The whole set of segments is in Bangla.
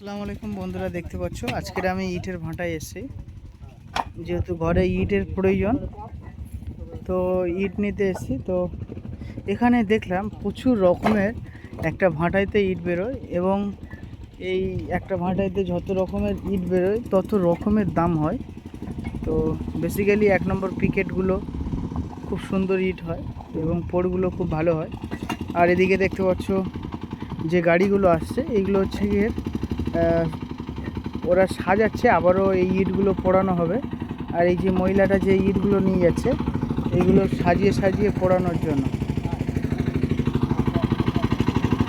আসসালামু আলাইকুম বন্ধুরা, দেখতে পাচ্ছ? আজকের আমি ইটের ভাঁটায় এসেছি। যেহেতু ঘরে ইটের প্রয়োজন, তো ইট নিতে এসেছি। তো এখানে দেখলাম প্রচুর রকমের একটা ভাঁটাইতে ইট বেরোয় এবং এই একটা ভাঁটাইতে যত রকমের ইট বেরোয়, তত রকমের দাম হয়। তো বেসিক্যালি এক নম্বর পিকেটগুলো খুব সুন্দর ইট হয় এবং পোড়গুলো খুব ভালো হয়। আর এদিকে দেখতে পাচ্ছ যে গাড়িগুলো আসছে এইগুলো হচ্ছে গিয়ে ওরা সাজাচ্ছে, আবারও এই ইটগুলো পোড়ানো হবে। আর এই যে মহিলাটা যে ইটগুলো নিয়ে যাচ্ছে এইগুলো সাজিয়ে সাজিয়ে পোড়ানোর জন্য।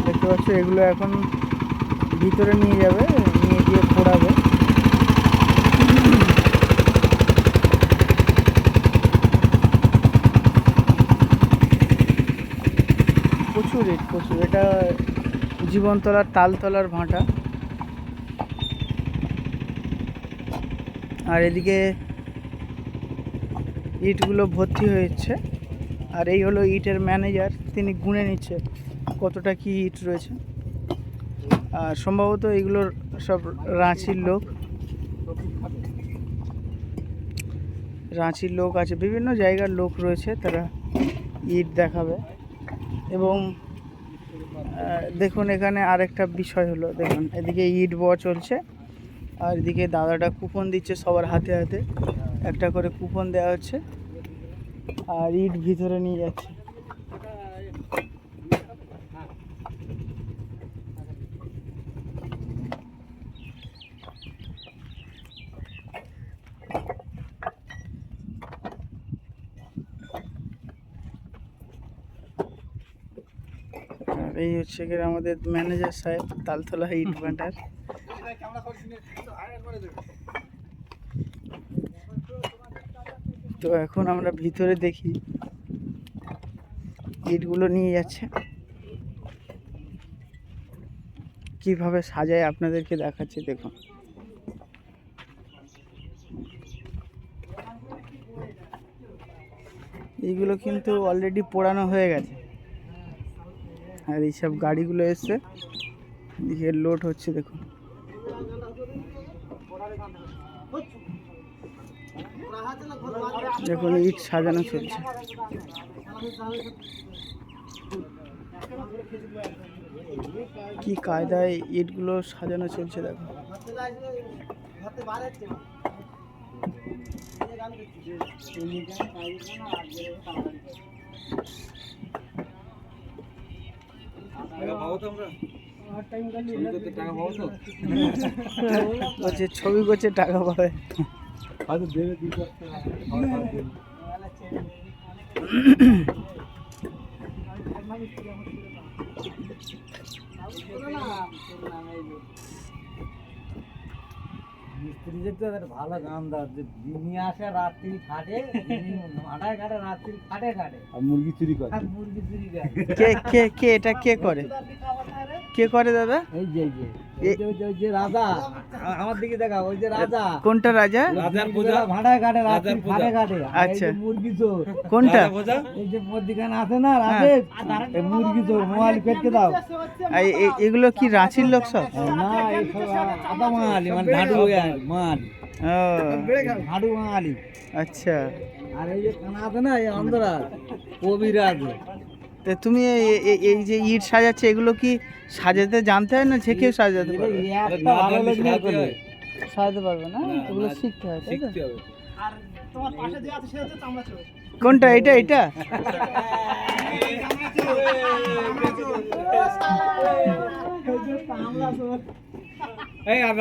দেখতে পাচ্ছ, এগুলো এখন ভিতরে নিয়ে যাবে, নিয়ে গিয়ে পোড়াবে। প্রচুর ইট, প্রচুর। এটা জীবনতলার তালতলার ভাঁটা। আর এদিকে ইটগুলো ভর্তি হয়েছে। আর এই হলো ইটের ম্যানেজার, তিনি গুনে নিচ্ছে কতটা কি ইট রয়েছে। আর সম্ভবত এগুলোর সব রাঁচির লোক। রাঁচির লোক আছে, বিভিন্ন জায়গার লোক রয়েছে, তারা ইট দেখাবে। এবং দেখুন এখানে আরেকটা বিষয় হলো, দেখুন, এদিকে ইট বওয়া চলছে। আর এদিকে দাদাটা কুপন দিচ্ছে সবার হাতে হাতে। একটা করে কুপন দেওয়া হচ্ছে। আর ইট ভিতরে নিয়ে যাচ্ছে। এই হচ্ছে আমাদের ম্যানেজার সাহেব, তালতলা ইট ভান্ডার। তো এখন আমরা ভিতরে দেখি ইটগুলো নিয়ে যাচ্ছে। কীভাবে সাজায় আপনাদেরকে দেখাচ্ছি, দেখুন। এইগুলো কিন্তু অলরেডি পোড়ানো হয়ে গেছে। আর এইসব গাড়িগুলো এসছে। দিকে লোড হচ্ছে, দেখুন। দেখুন ইট সাজানো চলছে। কি কায়দায় ইটগুলো সাজানো চলছে দেখো। বলছে ছবি করছে টাকা পাবে। মিস্ত্রিদের তো একটা ভালো গান দাও যে দিনে আসে রাত্রি খাটে মাঠায় খাটে রাত্রি খাটে খাটে। আর মুরগি চুরি করে। আর মুরগি চুরি করে। কে কে কে এটা কে করে? কে করে দাদা? এই যে এই যে যে- ওই যে- ওই যে রাজা। আমার দিকে দেখা ওই যে রাজা। কোনটা রাজা? রাজার পূজা রাজার আচ্ছা। মুরগি চোর। কোনটা? এই যে মধ্যিখানে আছে না রাজে মুরগি চোর মোবাইল পেটকে দাও। এগুলো কি রাঁচির লোক সব? না এই সব আদা মালি মানে মাল আচ্ছা। আর এই যে কানা আছে না এই অন্ধরা কবিরাজ। তা তুমি এই যে ইট সাজাচ্ছে এগুলো কি সাজাতে জানতে হয় না যে কেউ সাজাতে পারবে। সাজাতে পারবে না এগুলো শিখতে হয় তাই কোনটা এটা এটা এই আর